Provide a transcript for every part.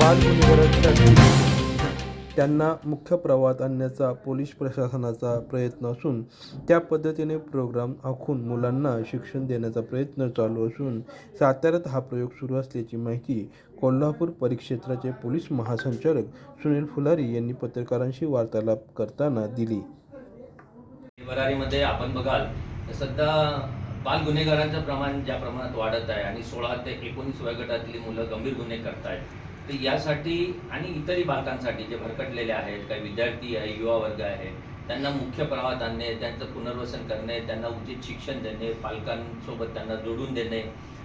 बालगुन्हेगारांसाठी त्यांना मुख्य प्रवाहात आणण्याचा पोलीस प्रशासनाचा प्रयत्न असून त्या पद्धतीने प्रोग्राम आखून मुलांना शिक्षण देण्याचा प्रयत्न चालू असून साताऱ्यात हा प्रयोग सुरू असल्याची माहिती कोल्हापूर परिक्षेत्राचे पोलीस महासंचालक सुनील फुलारी यांनी पत्रकारांशी वार्तालाप करताना दिली. आपण बघाल तर सध्या बाल गुन्हेगारांचं प्रमाण ज्या प्रमाणात वाढत आहे आणि सोळा ते एकोणीस वयोगटातली मुलं गंभीर गुन्हे करतायत. तर यासाठी आणि इतरही बालकांसाठी जे भरकटलेले आहेत काही विद्यार्थी आहे युवा वर्ग आहे त्यांना मुख्य प्रवाहात आणणे त्यांचं पुनर्वसन करणे त्यांना उचित शिक्षण देणे पालकांसोबत त्यांना जोडून देणे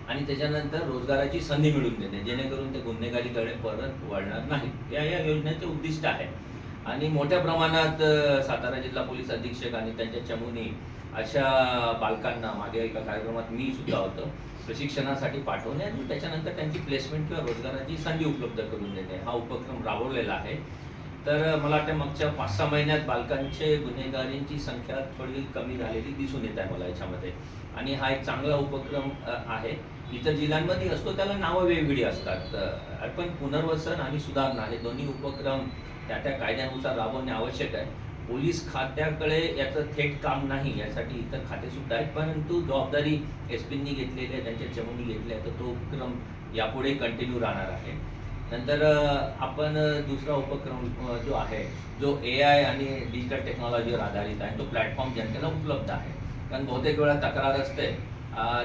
आणि त्याच्यानंतर रोजगाराची संधी मिळवून देणे जेणेकरून ते गुन्हेगारीकडे परत वळणार नाही या या योजनेचे उद्दिष्ट आहे. आणि मोठ्या प्रमाणात सातारा जिल्हा पोलीस अधीक्षक आणि त्यांच्या चमूने अशा बालकांना मागे एका कार्यक्रमात मी सुद्धा होतो प्रशिक्षणासाठी पाठवणे आणि त्याच्यानंतर त्यांची प्लेसमेंट किंवा रोजगाराची संधी उपलब्ध करून देणे हा उपक्रम राबवलेला आहे. तर मला वाटतं मागच्या पाच सहा महिन्यात बालकांचे गुन्हेगारींची संख्या थोडी कमी झालेली दिसून येत आहे मला याच्यामध्ये. आणि हा एक चांगला उपक्रम आहे. इतर जिल्ह्यांमध्ये असतो त्याला नावं वेगवेगळी असतात. पण पुनर्वसन आणि सुधारणा हे दोन्ही उपक्रम त्या त्या कायद्यानुसार राबवणे आवश्यक आहे. पोलीस खात्याकडे याचं थेट काम नाही यासाठी इतर खाते सुद्धा आहेत. परंतु जबाबदारी एस पींनी घेतलेली आहे त्यांच्या चमूनी घेतली आहे तर तो उपक्रम यापुढे कंटिन्यू राहणार आहे. नंतर आपण दुसरा उपक्रम जो आहे जो ए आय आणि डिजिटल टेक्नॉलॉजीवर आधारित आहे तो प्लॅटफॉर्म जनतेला उपलब्ध आहे. कारण बहुतेक वेळा तक्रार असते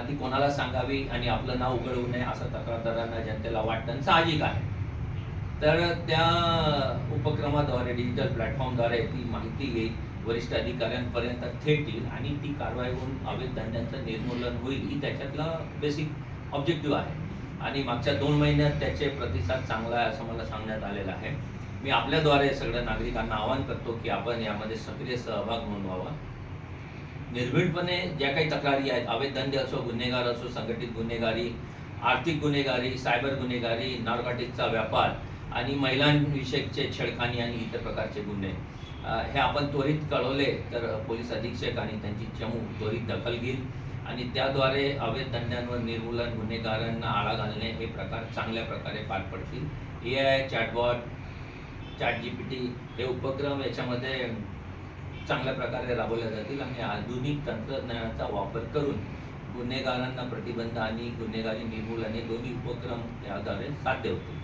ती कोणाला सांगावी आणि आपलं नाव उघडवू नये असं तक्रारदारांना जनतेला वाटतं साहजिक आहे. तर त्या उपक्रमाद्वारे डिजिटल प्लॅटफॉर्मद्वारे ती माहिती येईल वरिष्ठ अधिकाऱ्यांपर्यंत थेट येईल आणि ती कारवाई होऊन अवैध धंद्यांचं निर्मूलन होईल ही त्याच्यातला बेसिक ऑब्जेक्टिव्ह आहे. आणि मागच्या दोन महिन्यात त्याचे प्रतिसाद चांगला आहे असं मला सांगण्यात आलेलं आहे. मी आपल्याद्वारे सगळ्या नागरिकांना आवाहन करतो की आपण यामध्ये सक्रिय सहभाग नोंदवावा. निर्भीडपणे ज्या काही तक्रारी आहेत अवैध धंदे असो गुन्हेगार असो संघटित गुन्हेगारी आर्थिक गुन्हेगारी सायबर गुन्हेगारी नार्कोटिकचा व्यापार आणि महिलांविषयकचे छेडखानी आणि इतर प्रकारचे गुन्हे. हे आपण त्वरित कळवले तर पोलीस अधीक्षक आणि त्यांची चमू त्वरित दखल घेईल आणि त्याद्वारे अवैध धंद्यांवर निर्मूलन गुन्हेगारांना आळा घालणे हे प्रकार चांगल्या प्रकारे पार पडतील. A I chatbot chat G P T हे उपक्रम याच्यामध्ये चांगल्या प्रकारे राबवल्या जातील आणि आधुनिक तंत्रज्ञानाचा वापर करून गुन्हेगारांना प्रतिबंध आणि गुन्हेगारी निर्मूलन हे दोन्ही उपक्रम याद्वारे साध्य होतील.